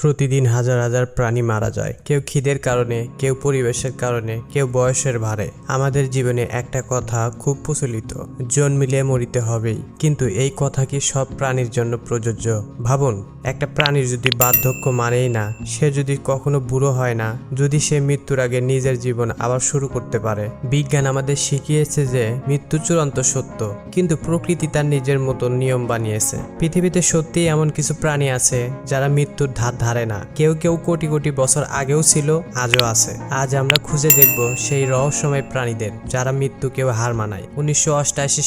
প্রতিদিন হাজার হাজার প্রাণী মারা যায়। কেউ খিদের কারণে, কেউ পরিবেশের কারণে, কেউ বয়সের ভারে। আমাদের জীবনে একটা কথা খুব প্রচলিত, জন্মিলে মরিতে হবেই। কিন্তু এই কথা কি সব প্রাণীর জন্য প্রযোজ্য? ভাবুন, একটা প্রাণীর যদি বার্ধক্য মানেই না, সে যদি কখনো বুড়ো হয় না, যদি সে মৃত্যুর আগে নিজের জীবন আবার শুরু করতে পারে। বিজ্ঞান আমাদের শিখিয়েছে যে, মৃত্যু চূড়ান্ত সত্য, কিন্তু প্রকৃতি তার নিজের মতো নিয়ম বানিয়েছে। পৃথিবীতে সত্যিই এমন কিছু প্রাণী আছে, যারা মৃত্যুর ধার ধারে না। কেউ কেউ কোটি কোটি বছর আগেও ছিল, আজও আছে। আজ আমরা খুঁজে দেখব সেই রহস্যময় প্রাণীদের, যারা মৃত্যুকেও হার মানায়। উনিশশো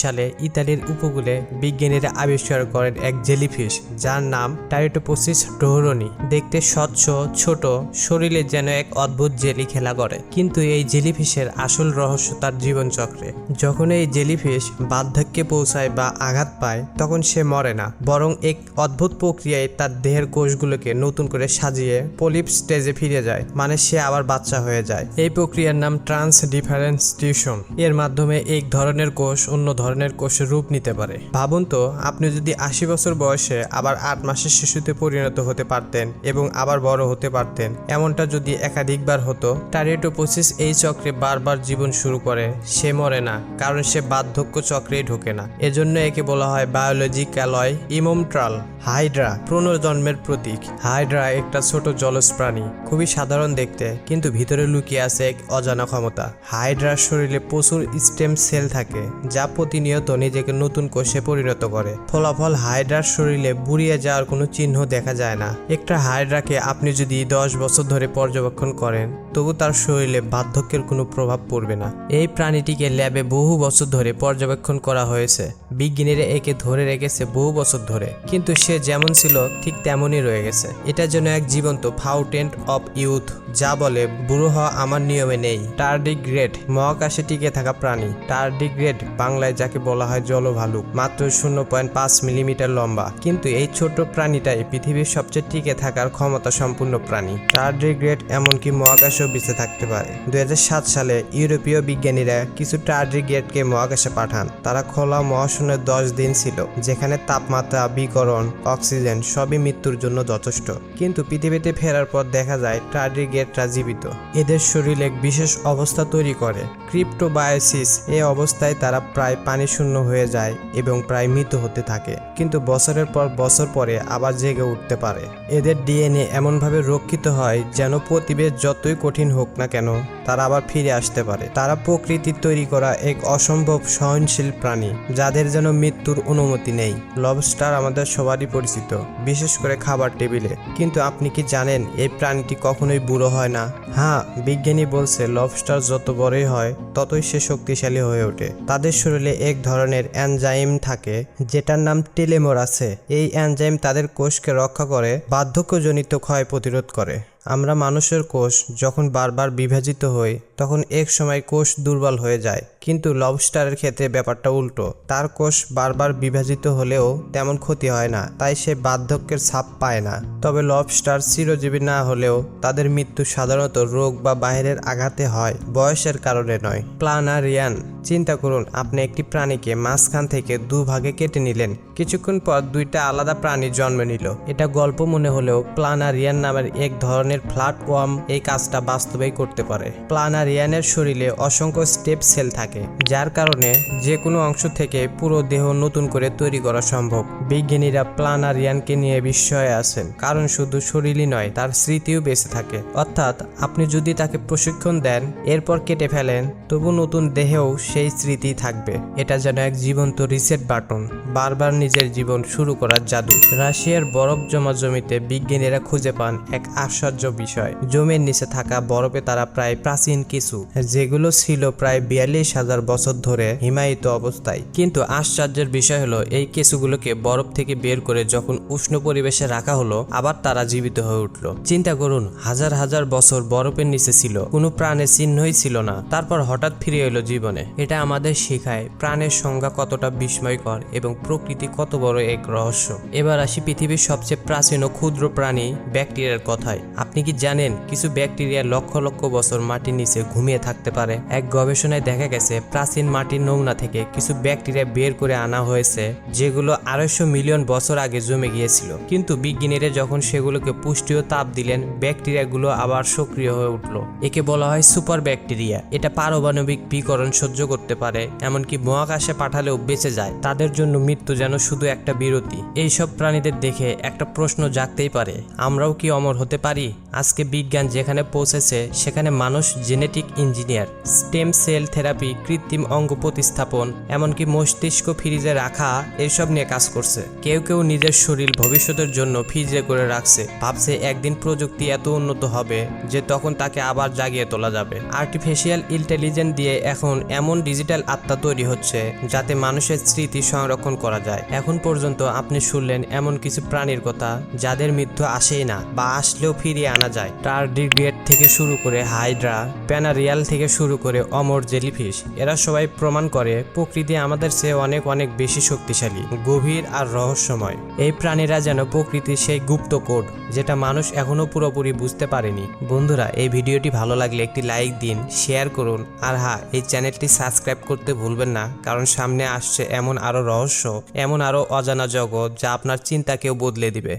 সালে ইতালির উপকূলে বিজ্ঞানীরা আবিষ্কার করেন এক জেলিফিশ, যার নাম টাইটোপোসিস ডোহরনি দেখতে স্বচ্ছ, ছোট, শরীরে যেন এক অদ্ভুত জেলি খেলা করে। কিন্তু এই জেলিফিশের আসল রহস্য তার জীবনচক্রে। যখন এই জেলিফিশ বার্ধক্যে পৌঁছায় বা আঘাত পায়, তখন সে মরে না, বরং এক অদ্ভুত প্রক্রিয়ায় তার দেহের কোষগুলোকে নতুন করে সাজিয়ে পলিপ স্টেজে ফিরে যায় মানে সে আবার বাচ্চা হয়ে যায়। এই প্রক্রিয়ার নাম ট্রান্স ডিফারেন্স টিউশন। এর মাধ্যমে এক ধরনের কোষ অন্য ধরনের কোষের রূপ নিতে পারে। ভাবুন তো, আপনি যদি আশি বছর বয়সে আবার আট মাসের শিশুতে পরিণত হতে পারতেন এবং আবার বড় হতে পারতেন, এমনটা যদি একাধিকবার হতো টারিটোপোসিস এই চক্রে বারবার জীবন শুরু করে। সে মরে না, কারণ সে বার্ধক্য চক্রেই ঢোকে না। এজন্য একে বলা হয় বায়োলজি ক্যালয় ইমোমট্রাল হাইড্রা পুনর্জন্মের প্রতীক। হাইড্রা একটা ছোট জলজ প্রাণী, খুবই সাধারণ দেখতে, কিন্তু ভিতরে লুকিয়ে আছে এক অজানা ক্ষমতা। হাইড্রার শরীরে প্রচুর স্টেম সেল থাকে, যা প্রতিনিয়ত নিজেকে নতুন কোষে পরিণত করে। ফলাফল হাইড্রার শরীরে বুড়িয়ে যাওয়ার কোনো চিহ্ন দেখা যায় না। একটা হাইড্রাকে আপনি যদি দশ বছর ধরে পর্যবেক্ষণ করেন, তবু তার শরীরে বার্ধক্যের কোনো প্রভাব পড়বে না। এই প্রাণীটিকে ল্যাবে বহু বছর ধরে পর্যবেক্ষণ করা হয়েছে। বিজ্ঞানীরা একে ধরে রেখেছে বহু বছর ধরে, কিন্তু সে যেমন ছিল, ঠিক তেমনই রয়ে গেছে। এটা যেন এক জীবন্ত ফাউন্টেন অফ ইউথ, যা বলে, বুড়ো হওয়া আমার নিয়মে নেই। টার্ডিগ্রেড মহাকাশে টিকে থাকা প্রাণী। টার্ডিগ্রেড বাংলায় যাকে বলা হয় জলভালুক মাত্র শূন্য পয়েন্ট পাঁচ মিলিমিটার লম্বা। কিন্তু এই ছোট প্রাণীটাই পৃথিবীর সবচেয়ে টিকে থাকার ক্ষমতা সম্পূর্ণ প্রাণী। টার্ডিগ্রেড এমনকি মহাকাশেও বেঁচে থাকতে পারে। দুই হাজার সাত সালে ইউরোপীয় বিজ্ঞানীরা কিছু টার্ডিগ্রেডকে মহাকাশে পাঠান। তারা খোলা মহাশূন্যের দশ দিন ছিল, যেখানে তাপমাত্রা, বিকরণ, অক্সিজেন সবই মৃত্যুর জন্য যথেষ্ট। কিন্তু পৃথিবীতে ফেরার পর দেখা যায় টার্ডিগ্রেডরা জীবিত। এদের শরীর এক বিশেষ অবস্থা তৈরি করে। ক্রিপ্টোবায়োসিস এ অবস্থায় তারা প্রায় পানি শূন্য হয়ে যায় এবং প্রায় মৃত হতে থাকে। কিন্তু বছরের পর বছর পরে আবার জেগে উঠতে পারে। এদের ডিএনএ এমনভাবে রক্ষিত হয় যেন প্রতিবেশ যতই কঠিন হোক না কেন। তারা আবার ফিরে আসতে পারে। তারা প্রকৃতির তৈরি করা এক অসম্ভব সহনশীল প্রাণী, যাদের যেন মৃত্যুর অনুমতি নেই। লবস্টার আমাদের সবারই পরিচিত, বিশেষ করে খাবার টেবিলে। কিন্তু আপনি কি জানেন, এই প্রাণীটি কখনোই বুড়ো হয় না? হ্যাঁ বিজ্ঞানী বলছে লবস্টার যত বড়ই হয়, ততই সে শক্তিশালী হয়ে ওঠে। তাদের শরীরে এক ধরনের অ্যানজাইম থাকে, যেটার নাম টেলেমোর আছে। এই অ্যানজাইম তাদের কোষকে রক্ষা করে, বার্ধক্যজনিত ক্ষয় প্রতিরোধ করে। আমরা মানুষের কোষ যখন বারবার বিভাজিত হই তখন এক সময় কোষ দুর্বল হয়ে যায়। কিন্তু লবস্টারের ক্ষেত্রে ব্যাপারটা উল্টো। তার কোষ বারবার বিভাজিত হলেও তেমন ক্ষতি হয় না, তাই সে বার্ধক্যের ছাপ পায় না। তবে লবস্টার চিরজীবী না হলেও তাদের মৃত্যু সাধারণত রোগ বা বাইরের আঘাতে হয়, বয়সের কারণে নয়। প্লানারিয়ান চিন্তা করুন, আপনি একটি প্রাণীকে মাঝখান থেকে দুভাগে কেটে নিলেন। কিছুক্ষণ পর দুইটা আলাদা প্রাণী জন্ম নিল। এটা গল্প মনে হলেও প্লানারিয়ান নামের এক ধরনের প্ল্যাটফর্ম এই কাজটা বাস্তবেই করতে পারে। প্লানারিয়ানের শরীরে অসংখ্য স্টেপ সেল থাকে। যার কারণে যে কোনো অংশ থেকে পুরো দেহ নতুন করে তৈরি করা সম্ভব। বিজ্ঞানীরা প্লানারিয়ানকে নিয়ে বিস্ময়ে আছেন, কারণ শুধু শরীরই নয়, তার স্মৃতিও বেঁচে থাকে। অর্থাৎ আপনি যদি তাকে প্রশিক্ষণ দেন, এরপর কেটে ফেলেন, তবু নতুন দেহেও সেই স্মৃতি থাকবে। এটা যেন এক জীবন্ত রিসেট বাটন, বারবার নিজের জীবন শুরু করার জাদু। রাশিয়ার বরফ জমা জমিতে বিজ্ঞানীরা খুঁজে পান এক আশ্চর্য বিষয়। জমির নিচে থাকা বরফে তারা প্রায় প্রাচীন কিছু, যেগুলো ছিল প্রায় বিয়াল্লিশ হাজার বছর ধরে হিমায়িত অবস্থায়। কিন্তু আশ্চর্যের বিষয় হলো, এই কেঁচুগুলোকে বরফ থেকে বের করে যখন উষ্ণ পরিবেশে রাখা হলো, আবার তারা জীবিত হয়ে উঠল। চিন্তা করুন, হাজার হাজার বছর বরফের নিচে ছিল, কোনো প্রাণের চিহ্নই ছিল না। তারপর হঠাৎ ফিরে এলো জীবনে। এটা আমাদের শেখায়, প্রাণের সংজ্ঞা কতটা বিস্ময়কর এবং প্রকৃতি কত বড় এক রহস্য। এবার আসি পৃথিবীর সবচেয়ে প্রাচীন ও ক্ষুদ্র প্রাণী, ব্যাকটেরিয়ার কথায়। আপনি কি জানেন, কিছু ব্যাকটেরিয়া লক্ষ লক্ষ বছর মাটির নিচে ঘুমিয়ে থাকতে পারে? এক গবেষণায় দেখা গেছে প্রাচীন মাটির নমুনা থেকে কিছু ব্যাকটেরিয়া বের করে আনা হয়েছে, যেগুলো আড়াইশো মিলিয়ন বছর আগে জমে গিয়েছিল। কিন্তু বিজ্ঞানীরা যখন সেগুলোকে পুষ্টি ও তাপ দিলেন, ব্যাকটেরিয়াগুলো আবার সক্রিয় হয়ে উঠল। একে বলা হয় সুপার ব্যাকটেরিয়া এটা পারমাণবিক বিকরণ সহ্য করতে পারে, এমনকি মহাকাশে পাঠালেও বেঁচে যায়। তাদের জন্য মৃত্যু যেন শুধু একটা বিরতি। এইসব প্রাণীদের দেখে একটা প্রশ্ন জাগতেই পারে, আমরাও কি অমর হতে পারি? আজকে বিজ্ঞান যেখানে পৌঁছেছে, সেখানে মানুষ genetic engineer, stem cell therapy কৃত্রিম অঙ্গ প্রতিস্থাপন, এমনকি মস্তিষ্ক ফ্রিজে রাখা, এসব নিয়ে কাজ করছে। কেউ কেউ নিজের শরীর ভবিষ্যতের জন্য ফ্রিজে করে রাখছে। ভাবছে একদিন প্রযুক্তি এত উন্নত হবে যে তখন তাকে আবার জাগিয়ে তোলা যাবে। আর্টিফিশিয়াল ইন্টেলিজেন্স দিয়ে এখন এমন ডিজিটাল আত্মা তৈরি হচ্ছে যাতে মানুষের স্মৃতি সংরক্ষণ করা যায়। এখন পর্যন্ত আপনি শুনলেন এমন কিছু প্রাণীর কথা যাদের মৃত্যু আসেই না বা আসলেও ফিরিয়ে আনা যায়। টার্ডিগ্রেড থেকে শুরু করে হাইড্রা প্যানারিয়াল থেকে শুরু করে অমর জেলিফিশ এরা সবাই প্রমাণ করে, প্রকৃতি আমাদের চেয়ে অনেক অনেক বেশি শক্তিশালী, গভীর আর রহস্যময়। এই প্রাণীরা যেন প্রকৃতির সেই গুপ্ত কোড, যেটা মানুষ এখনও পুরোপুরি বুঝতে পারেনি। বন্ধুরা, এই ভিডিওটি ভালো লাগলে একটি লাইক দিন, শেয়ার করুন, আর হ্যাঁ এই চ্যানেলটি সাবস্ক্রাইব করতে ভুলবেন না, কারণ সামনে আসছে এমন আরও রহস্য, এমন আরও অজানা জগৎ যা আপনার চিন্তাকেও বদলে দিবে।